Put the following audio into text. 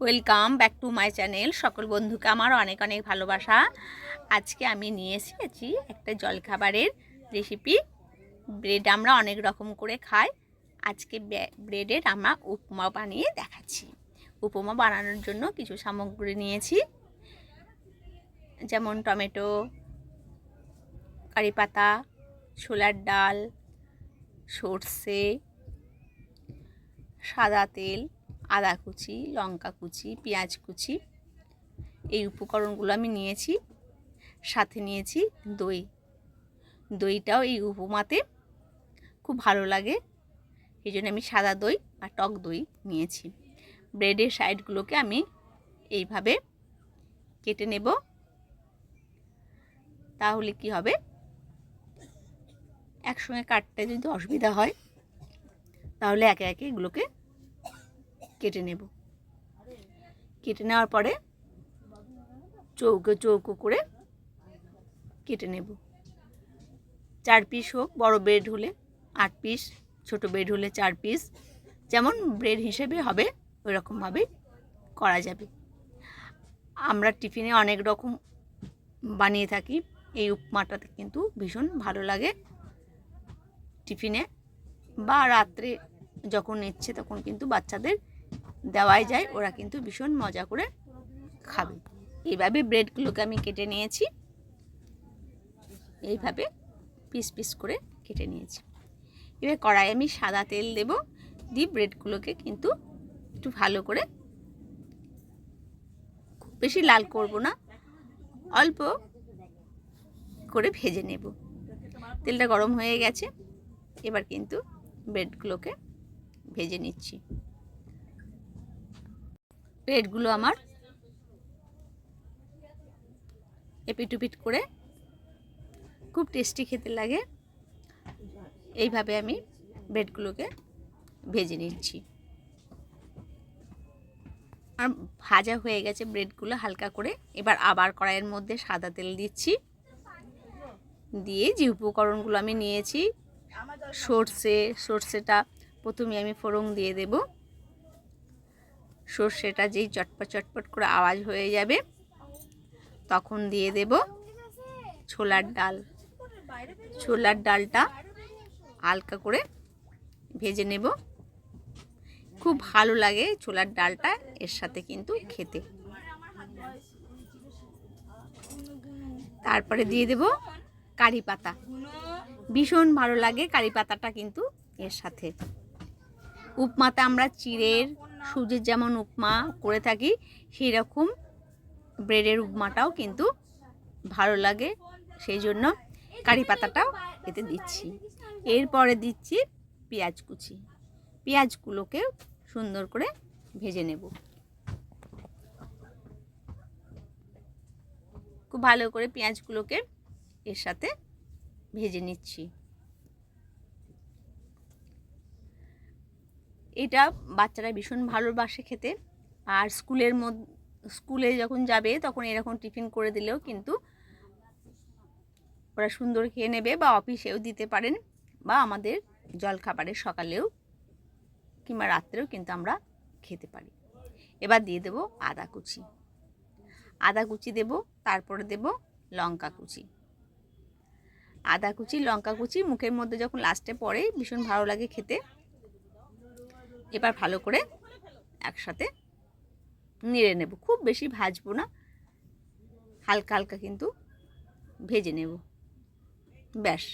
Welcome back to my channel সকল বন্ধুকে আমার অনেক অনেক ভালোবাসা। আজকে আমি নিয়ে এসেছি একটা জলখাবারের রেসিপি ব্রেড আমরা অনেক রকম করে খাই। আজকে ব্রেডের আমরা উপমা বানিয়ে দেখাচ্ছি। উপমা বানানোর জন্য কিছু সামগ্রী নিয়েছি। যেমন টমেটো, কারি পাতা, ছোলার ডাল, সর্ষে, সাদা তেল আদা কুচি, লঙ্কা কুচি, পেঁয়াজ কুচি। এই উপকরণগুলো আমি নিয়েছি, সাথে নিয়েছি দই। দইটাও এই উপমাতে খুব ভালো লাগে, এই জন্য আমি সাদা দই আর টক দই নিয়েছি। ব্রেডের সাইডগুলোকে আমি এইভাবে কেটে নেব। তাহলে কি হবে? একসঙ্গে কাটতে যদি অসুবিধা হয়, তাহলে একে একে এগুলোকে কেটে নেব। কেটে নেওয়ার পরে চৌকো চৌকো করে কেটে নেব। চার পিস হোক, বড় ব্রেড হলে আট পিস ছোট ব্রেড হলে চার পিস যেমন ব্রেড হিসেবে হবে ওই রকমভাবে করা যাবে। আমরা টিফিনে অনেক রকম বানিয়ে থাকি, এই উপমাটাতে কিন্তু ভীষণ ভালো লাগে। টিফিনে বা রাত্রে যখন ইচ্ছে তখন কিন্তু বাচ্চাদের দেওয়াই যায়, ওরা কিন্তু ভীষণ মজা করে খাবে। এইভাবে ব্রেডগুলোকে আমি কেটে নিয়েছি। এইভাবে পিস পিস করে কেটে নিয়েছি। এবার কড়াই আমি সাদা তেল দেব, দিয়ে ব্রেডগুলোকে কিন্তু একটু ভালো করে খুব বেশি লাল করব না, অল্প করে ভেজে নেব। তেলটা গরম হয়ে গেছে, এবার কিন্তু ব্রেডগুলোকে ভেজে নিচ্ছি। ব্রেডগুলো আমার এপিটুপিট করে খুব টেস্টি খেতে লাগে। এইভাবে আমি ব্রেডগুলোকে ভেজে নিচ্ছি। আর ভাজা হয়ে গেছে ব্রেডগুলো হালকা করে। এবার আবার কড়াইয়ের মধ্যে সাদা তেল দিচ্ছি। দিয়ে যে উপকরণগুলো আমি নিয়েছি, সর্ষে, সর্ষেটা প্রথমে আমি ফোড়ন দিয়ে দেব। সর্ষেটা যেই চটপট চটপট করে আওয়াজ হয়ে যাবে, তখন দিয়ে দেব ছোলার ডাল। ছোলার ডালটা হালকা করে ভেজে নেব। খুব ভালো লাগে ছোলার ডালটা এর সাথে কিন্তু খেতে। তারপরে দিয়ে দেব কারি পাতা। ভীষণ ভালো লাগে কারি পাতাটা কিন্তু এর সাথে। উপমাতে আমরা চিড়ের সুজির যেমন উপমা করে থাকি সেই রকম ব্রেডের উপমাটাও কিন্তু ভালো লাগে। সেই জন্য কারি পাতাটাও এতে দিচ্ছি। এরপরে দিচ্ছি পেঁয়াজ কুচি। পেঁয়াজগুলোকে সুন্দর করে ভেজে নেব। খুব ভালো করে পেঁয়াজগুলোকে এর সাথে ভেজে নিচ্ছি। এটা বাচ্চারা ভীষণ ভালোবাসে খেতে। আর স্কুলের মধ্যে স্কুলে যখন যাবে তখন এরকম টিফিন করে দিলেও কিন্তু ওরা সুন্দর খেয়ে নেবে বা অফিসেও দিতে পারেন বা আমাদের জলখাবারের সকালেও কিংবা রাত্রেও কিন্তু আমরা খেতে পারি। এবার দিয়ে দেব আদা কুচি। আদা কুচি দেব, তারপরে দেব লঙ্কা কুচি। আদা কুচি, লঙ্কা কুচি মুখের মধ্যে যখন লাস্টে পড়ে ভীষণ ভালো লাগে খেতে। এবার ভালো করে একসাথে নেড়ে নেব। খুব বেশি ভাজবো না, হালকা হালকা কিন্তু ভেজে নেব। ব্যাস।